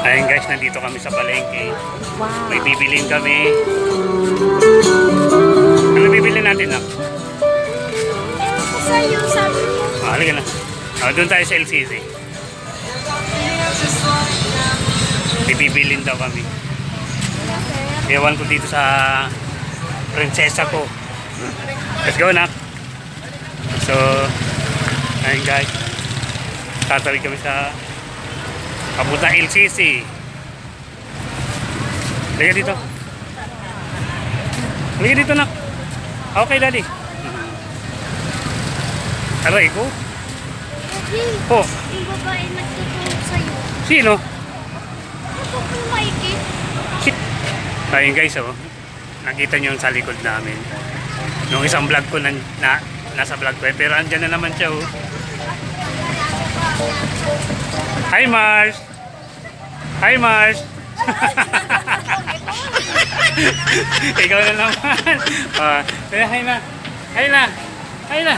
Ayun guys, nandito kami sa palengke. Wow. May bibilin kami. Ano bibilin natin na? Ewan ko sa'yo, sabi mo. Ah, halika na. Ah, doon tayo sa LCC. May bibilin daw kami. Ewan ko dito sa prinsesa ko. Let's go, nak. So, ayun guys. Tatawid kami sa papunta LCC. Halika dito. Halika dito, nak. Okay, daddy. Aray ko. Po, yung babae nagtutulog sa'yo. sino? Ako po maigi. Ayun guys, oh. Nakita nyo yung sa likod namin. Nung isang vlog ko na, na nasa vlog ko eh. Pero andyan na naman siya, oh. Hi, Mars! Hi, Mars! Ikaw na naman. Ah, eh, hi na. Hi na. Hi na.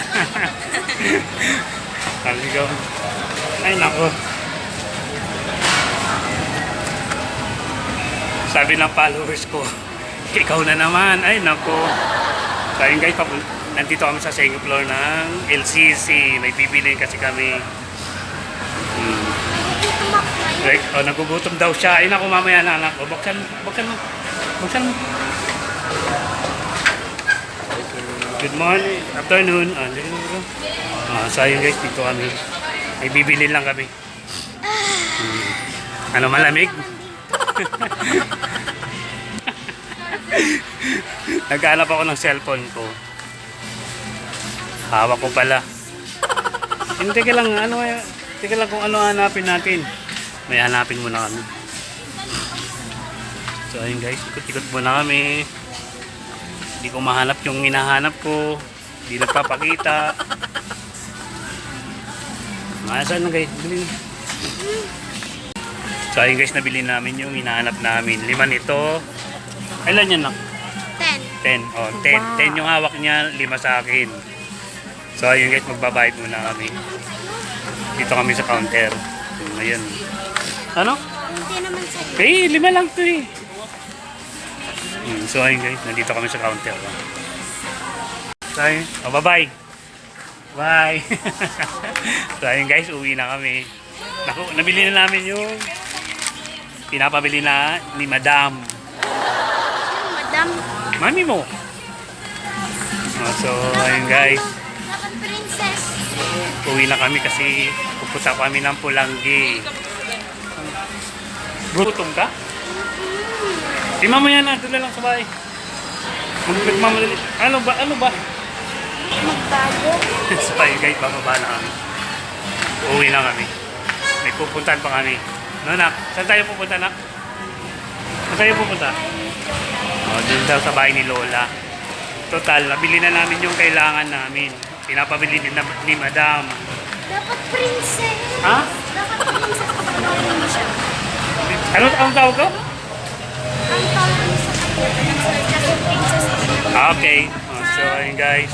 Sabi ko. Ay, nako. Sabi ng followers ko, ikaw na naman. Ay, nako. Ayun guys, nandito kami sa second floor ng LCC. May bibilin kasi kami. Yun. Like, oh, nagugutom daw siya. Ay, naku, mamaya na, anak. O, buksan mo, buksan mo. Buksan mo. Good morning, afternoon. Ah. Ah, so ayun guys, dito kami. May bibili lang kami. Hmm. Ano, malamig? Naghanap ako ng cellphone ko. Hawak ko pala. Hindi ka lang, ano, teka lang kung ano hanapin natin. May hanapin muna kami. So ayun guys, ikot-ikot muna kami. Hindi ko mahanap yung hinahanap ko. Hindi nagpapakita. Nasaan na guys? Bili na. So ayun guys, nabili namin yung hinahanap namin. Lima nito. Ilan yan nak? Ten. 10. Oh, 10. Wow. 10 yung hawak niya, lima sa akin. So ayun guys, magbabayad muna kami. Dito kami sa counter. So, ayun. Ano? Hindi naman sa'yo. Eh, lima lang to eh. Hmm, so ayun guys, nandito kami sa counter. So ayun, oh, bye-bye. Bye. so ayun guys, uwi na kami. Naku, nabili na namin yung pinapabili na ni Madam. Madam. Mami mo. Oh, so ayun guys, uwi na kami kasi pupunta kami ng Pulanggi. Gutom ka? Di mamaya na, na lang sa bahay. Mag- Nagmamadali. Ano ba? Ano ba? Magbago. so ayun guys, bababa na kami. Uwi na kami. May pupuntahan pa kami. No, nak? Saan tayo pupunta, nak? Saan tayo pupunta? Oh, dun daw sa bahay ni Lola. Total, nabili na namin yung kailangan namin. Pinapabili din na, ni Madam. Dapat princess. Ha? Dapat princess. Mo siya. Ano ang tawag ko? Ang tawag mo sa kanya. Okay. Oh, so, ayun guys.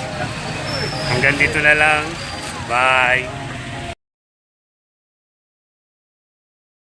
Hanggang dito na lang. Bye.